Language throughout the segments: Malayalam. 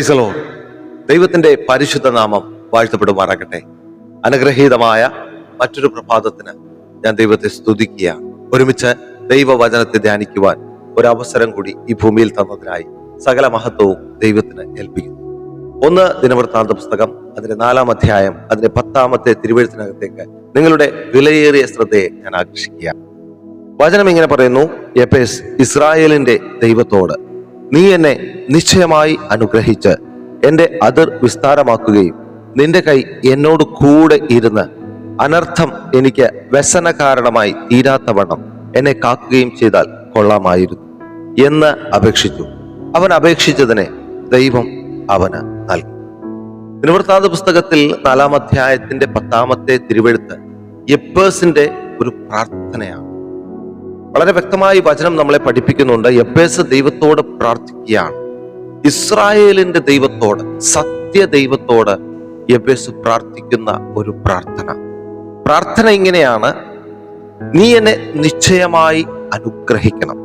പ്രൈസലോ ദൈവത്തിന്റെ പരിശുദ്ധ നാമം വാഴ്ത്തപ്പെടുമാറാകട്ടെ. അനുഗ്രഹീതമായ മറ്റൊരു പ്രഭാതത്തിന് ഞാൻ ദൈവത്തെ സ്തുതിക്കുകയാണ്. ഒരുമിച്ച് ദൈവവചനത്തെ ധ്യാനിക്കുവാൻ ഒരവസരം കൂടി ഈ ഭൂമിയിൽ തന്നതിനായി സകല മഹത്വവും ദൈവത്തിന് ഏൽപ്പിക്കുന്നു. ഒന്ന് ദിനവൃത്താന്ത പുസ്തകം അതിന്റെ നാലാം അധ്യായം അതിന്റെ പത്താമത്തെ തിരുവഴുത്തിനകത്തേക്ക് നിങ്ങളുടെ വിലയേറിയ ശ്രദ്ധയെ ഞാൻ ആകർഷിക്കുക വചനം ഇങ്ങനെ പറയുന്നു എപ്പേസ് ഇസ്രായേലിന്റെ ദൈവത്തോട് നീ എന്നെ നിശ്ചയമായി അനുഗ്രഹിച്ച് എന്റെ അതിർ വിസ്താരമാക്കുകയും നിന്റെ കൈ എന്നോട് കൂടെ ഇരുന്ന് അനർത്ഥം എനിക്ക് വ്യസന കാരണമായി തീരാത്തവണ്ണം എന്നെ കാക്കുകയും ചെയ്താൽ കൊള്ളാമായിരുന്നു എന്ന് അപേക്ഷിച്ചു. അവൻ അപേക്ഷിച്ചതിനെ ദൈവം അവന് നൽകി. നിവൃത്താന്ത പുസ്തകത്തിൽ നാലാം അധ്യായത്തിന്റെ പത്താമത്തെ തിരുവെഴുത്ത് എപ്പേഴ്സിന്റെ ഒരു പ്രാർത്ഥനയാണ്. വളരെ വ്യക്തമായി വചനം നമ്മളെ പഠിപ്പിക്കുന്നുണ്ട്. എപ്പേസ് ദൈവത്തോട് പ്രാർത്ഥിക്കുകയാണ്. ഇസ്രായേലിന്റെ ദൈവത്തോട് സത്യ ദൈവത്തോട് എബേസ് പ്രാർത്ഥിക്കുന്ന ഒരു പ്രാർത്ഥന. പ്രാർത്ഥന ഇങ്ങനെയാണ്. നീ എന്നെ നിശ്ചയമായി അനുഗ്രഹിക്കണം.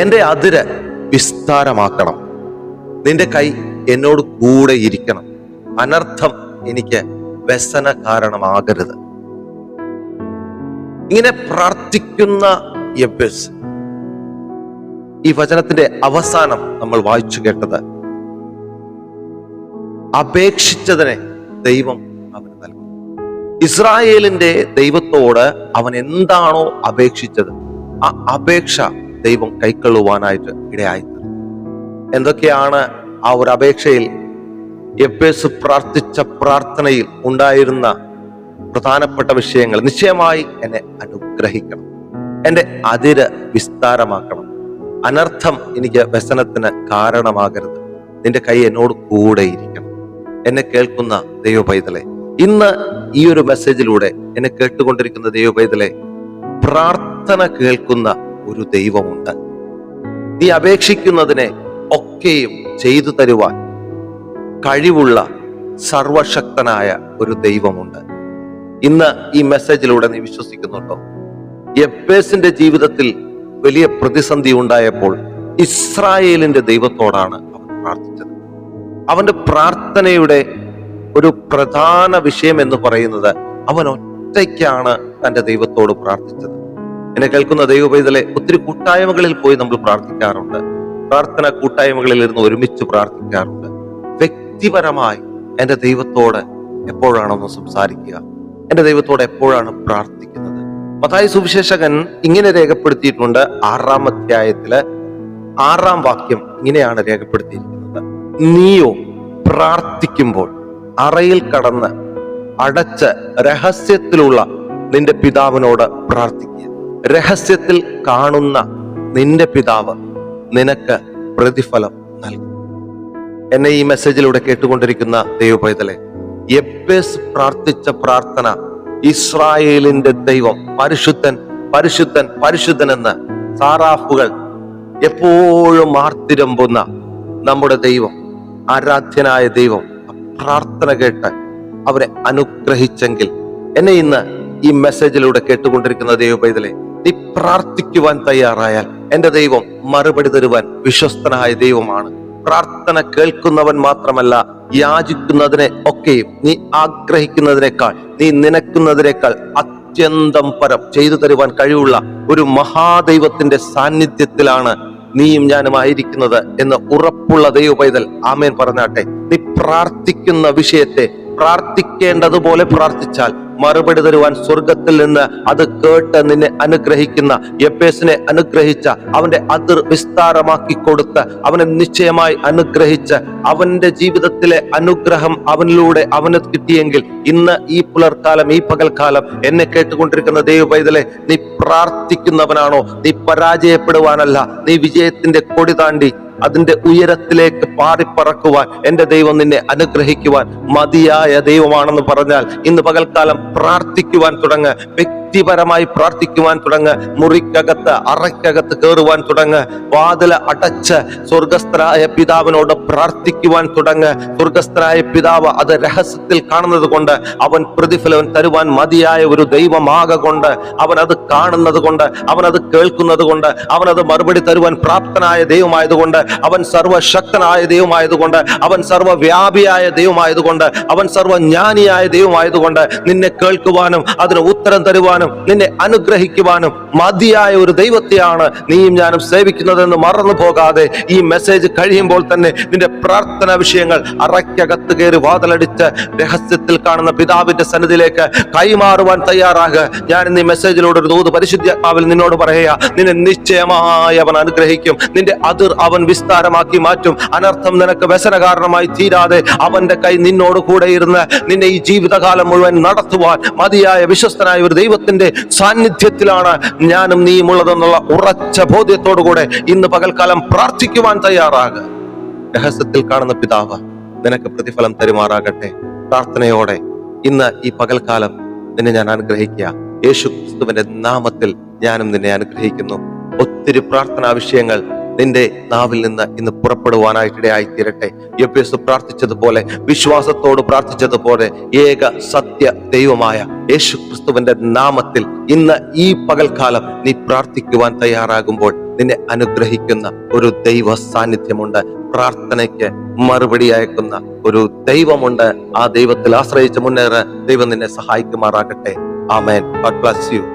എന്റെ അതിര് വിസ്താരമാക്കണം. നിന്റെ കൈ എന്നോട് കൂടെ ഇരിക്കണം. അനർത്ഥം എനിക്ക് വ്യസന കാരണമാകരുത് ഇങ്ങനെ പ്രാർത്ഥിക്കുന്ന എബേസ് ഈ വചനത്തിന്റെ അവസാനം നമ്മൾ വായിച്ചു കേട്ടത്. അപേക്ഷിച്ചതിനെ ദൈവം അവന് നൽകും ഇസ്രായേലിന്റെ ദൈവത്തോട് അവൻ എന്താണോ അപേക്ഷിച്ചത് ആ അപേക്ഷ ദൈവം കൈക്കൊള്ളുവാനായിട്ട് ഇടയായി എന്തൊക്കെയാണ് ആ ഒരു അപേക്ഷയിൽ എപ്പേസ് പ്രാർത്ഥിച്ച പ്രാർത്ഥനയിൽ ഉണ്ടായിരുന്ന പ്രധാനപ്പെട്ട വിഷയങ്ങൾ നിശ്ചയമായി എന്നെ അനുഗ്രഹിക്കണം. എന്റെ അതിര് വിസ്താരമാക്കണം. അനർത്ഥം എനിക്ക് വ്യസനത്തിന് കാരണമാകരുത്. നിന്റെ കൈ എന്നോട് കൂടെ ഇരിക്കണം. എന്നെ കേൾക്കുന്ന ദൈവ പൈതലെ ഇന്ന് ഈ ഒരു മെസ്സേജിലൂടെ എന്നെ കേട്ടുകൊണ്ടിരിക്കുന്ന ദൈവ പൈതലെ പ്രാർത്ഥന കേൾക്കുന്ന ഒരു ദൈവമുണ്ട്. നീ അപേക്ഷിക്കുന്നതിനെ ഒക്കെയും ചെയ്തു തരുവാൻ കഴിവുള്ള സർവശക്തനായ ഒരു ദൈവമുണ്ട്. ഇന്ന് ഈ മെസ്സേജിലൂടെ നീ വിശ്വസിക്കുന്നുണ്ടോ? എപ്പേസിന്റെ ജീവിതത്തിൽ വലിയ പ്രതിസന്ധി ഉണ്ടായപ്പോൾ ഇസ്രായേലിന്റെ ദൈവത്തോടാണ് അവൻ പ്രാർത്ഥിച്ചത്. അവന്റെ പ്രാർത്ഥനയുടെ ഒരു പ്രധാന വിഷയം എന്ന് പറയുന്നത് അവൻ ഒറ്റയ്ക്കാണ് തന്റെ ദൈവത്തോട് പ്രാർത്ഥിച്ചത്. എന്നെ കേൾക്കുന്ന ദൈവപൈതലെ ഒത്തിരി കൂട്ടായ്മകളിൽ പോയി നമ്മൾ പ്രാർത്ഥിക്കാറുണ്ട്. പ്രാർത്ഥന കൂട്ടായ്മകളിൽ ഇരുന്ന് ഒരുമിച്ച് പ്രാർത്ഥിക്കാറുണ്ട്. വ്യക്തിപരമായി എന്റെ ദൈവത്തോട് എപ്പോഴാണൊന്ന് സംസാരിക്കുക? എന്റെ ദൈവത്തോട് എപ്പോഴാണ് പ്രാർത്ഥിക്കുന്നത്? മതായ സുവിശേഷകൻ ഇങ്ങനെ രേഖപ്പെടുത്തിയിട്ടുണ്ട് ആറാം അധ്യായത്തിൽ ആറാം വാക്യം ഇങ്ങനെയാണ് രേഖപ്പെടുത്തിയിരിക്കുന്നത്. നീയോ പ്രാർത്ഥിക്കുമ്പോൾ അറയിൽ കടന്ന് അടച്ച് രഹസ്യത്തിലുള്ള നിന്റെ പിതാവിനോട് പ്രാർത്ഥിക്കുക. രഹസ്യത്തിൽ കാണുന്ന നിന്റെ പിതാവ് നിനക്ക് പ്രതിഫലം നൽകും. എന്നെ ഈ മെസ്സേജിലൂടെ കേട്ടുകൊണ്ടിരിക്കുന്ന ദൈവപൈതലെ എബേസ് പ്രാർത്ഥിച്ച പ്രാർത്ഥന ഇസ്രായേലിന്റെ ദൈവം പരിശുദ്ധൻ പരിശുദ്ധൻ പരിശുദ്ധൻ എന്ന് സാറാഫുകൾ എപ്പോഴും ആർത്തിരമ്പുന്ന നമ്മുടെ ദൈവം ആരാധ്യനായ ദൈവം. പ്രാർത്ഥന കേട്ട് അവരെ അനുഗ്രഹിച്ചെങ്കിൽ എന്നെ ഇന്ന് ഈ മെസ്സേജിലൂടെ കേട്ടുകൊണ്ടിരിക്കുന്ന ദൈവപൈതലെ നീ പ്രാർത്ഥിക്കുവാൻ തയ്യാറായാൽ എന്റെ ദൈവം മറുപടി തരുവാൻ വിശ്വസ്തനായ ദൈവമാണ്. പ്രാർത്ഥന കേൾക്കുന്നവൻ മാത്രമല്ല യാചിക്കുന്നതിനെ ഒക്കെയും നീ ആഗ്രഹിക്കുന്നതിനേക്കാൾ നീ നിനക്കുന്നതിനേക്കാൾ അത്യന്തം പരം ചെയ്തു തരുവാൻ കഴിവുള്ള ഒരു മഹാദൈവത്തിന്റെ സാന്നിധ്യത്തിലാണ് നീയും ഞാനും ആയിരിക്കുന്നത് എന്ന് ഉറപ്പുള്ള ദൈവ പൈതൽ ആമേൻ പറഞ്ഞാട്ടെ. നീ പ്രാർത്ഥിക്കുന്ന വിഷയത്തെ പ്രാർത്ഥിക്കേണ്ടതുപോലെ പ്രാർത്ഥിച്ചാൽ മറുപടി തരുവാൻ സ്വർഗത്തിൽ നിന്ന് അത് കേട്ട് നിന്നെ അനുഗ്രഹിക്കുന്ന എപ്പേസിനെ അനുഗ്രഹിച്ച അവന്റെ അതിർ വിസ്താരമാക്കി കൊടുത്ത് അവനെ നിശ്ചയമായി അനുഗ്രഹിച്ച് അവന്റെ ജീവിതത്തിലെ അനുഗ്രഹം അവനിലൂടെ അവന് കിട്ടിയെങ്കിൽ ഇന്ന് ഈ പുലർക്കാലം ഈ പകൽക്കാലം എന്നെ കേട്ടുകൊണ്ടിരിക്കുന്ന ദൈവ പൈതലെ നീ പ്രാർത്ഥിക്കുന്നവനാണോ? നീ പരാജയപ്പെടുവാനല്ല. നീ വിജയത്തിന്റെ കൊടി താണ്ടി അതിന്റെ ഉയരത്തിലേക്ക് പാറിപ്പറക്കുവാൻ എന്റെ ദൈവം നിന്നെ അനുഗ്രഹിക്കുവാൻ മതിയായ ദൈവമാണെന്ന് പറഞ്ഞാൽ ഇന്ന് പകൽക്കാലം പ്രാർത്ഥിക്കുവാൻ തുടങ്ങ. വ്യക്തിപരമായി പ്രാർത്ഥിക്കുവാൻ തുടങ്ങ്. മുറിക്കകത്ത് അറയ്ക്കകത്ത് കയറുവാൻ തുടങ്ങ്. വാതില അടച്ച് സ്വർഗസ്ഥരായ പിതാവിനോട് പ്രാർത്ഥിക്കുവാൻ തുടങ്ങ്. സ്വർഗസ്ഥരായ പിതാവ് അത് രഹസ്യത്തിൽ കാണുന്നത് കൊണ്ട് അവൻ പ്രതിഫലം തരുവാൻ മതിയായ ഒരു ദൈവമാക കൊണ്ട് അവൻ അത് കാണുന്നത് കൊണ്ട് അവൻ അത് കേൾക്കുന്നത് കൊണ്ട് അവൻ അത് മറുപടി തരുവാൻ പ്രാപ്തനായ ദൈവമായതുകൊണ്ട് അവൻ സർവശക്തനായ ദൈവമായതുകൊണ്ട് അവൻ സർവവ്യാപിയായ ദൈവമായതുകൊണ്ട് അവൻ സർവജ്ഞാനിയായ ദൈവമായതുകൊണ്ട് നിന്നെ കേൾക്കുവാനും അതിന് ഉത്തരം തരുവാനും നിന്നെ അനുഗ്രഹിക്കുവാനും മതിയായ ഒരു ദൈവത്തെയാണ് നീയും ഞാനും സേവിക്കുന്നതെന്ന് മറന്നു പോകാതെ ഈ മെസ്സേജ് കഴിയുമ്പോൾ തന്നെ നിന്റെ പ്രാർത്ഥന വിഷയങ്ങൾ അറയ്ക്കകത്ത് കയറി വാതിലടിച്ച് രഹസ്യത്തിൽ കാണുന്ന പിതാവിന്റെ സന്നിധിയിലേക്ക് കൈമാറുവാൻ തയ്യാറാകുക ഞാൻ ഇന്ന് ഈ മെസ്സേജിലൂടെ ഒരു ദൂത് പരിശുദ്ധാത്മാവിൽ നിന്നോട് പറയുക നിന്നെ നിശ്ചയമായി അവൻ അനുഗ്രഹിക്കും. നിന്റെ അതിർ അവൻ വിസ്താരമാക്കി മാറ്റും. അനർത്ഥം നിനക്ക് വ്യസന കാരണമായി തീരാതെ അവന്റെ കൈ നിന്നോട് കൂടെ ഇരുന്ന് നിന്നെ ഈ ജീവിതകാലം മുഴുവൻ നടത്തുവാൻ മതിയായ വിശ്വസ്തനായ ഒരു ദൈവത്തിന്റെ സാന്നിധ്യത്തിലാണ് ഞാനും നീയും ഉള്ളതെന്നുള്ള ഉറച്ച ബോധ്യത്തോടുകൂടെ ഇന്ന് പകൽക്കാലം പ്രാർത്ഥിക്കുവാൻ തയ്യാറാകുക രഹസ്യത്തിൽ കാണുന്ന പിതാവ് നിനക്ക് പ്രതിഫലം തരുമാറാകട്ടെ. പ്രാർത്ഥനയോടെ ഇന്ന് ഈ പകൽക്കാലം നിന്നെ ഞാൻ അനുഗ്രഹിക്കുക. യേശു ക്രിസ്തുവിന്റെ നാമത്തിൽ ഞാനും നിന്നെ അനുഗ്രഹിക്കുന്നു. ഒത്തിരി പ്രാർത്ഥനാ വിഷയങ്ങൾ നിന്റെ നാവിൽ നിന്ന് ഇന്ന് പുറപ്പെടുവാനായിട്ടിടയായി തീരട്ടെ എസ് പ്രാർത്ഥിച്ചതുപോലെ വിശ്വാസത്തോട് പ്രാർത്ഥിച്ചതുപോലെ ഏക സത്യ ദൈവമായ യേശു ക്രിസ്തുവിന്റെ നാമത്തിൽ ഇന്ന് ഈ പകൽക്കാലം നീ പ്രാർത്ഥിക്കുവാൻ തയ്യാറാകുമ്പോൾ നിന്നെ അനുഗ്രഹിക്കുന്ന ഒരു ദൈവ സാന്നിധ്യമുണ്ട്. പ്രാർത്ഥനയ്ക്ക് മറുപടി അയക്കുന്ന ഒരു ദൈവമുണ്ട്. ആ ദൈവത്തിൽ ആശ്രയിച്ച് മുന്നേറ് ദൈവം നിന്നെ സഹായിക്കുമാറാകട്ടെ. ആമേൻ. Bless you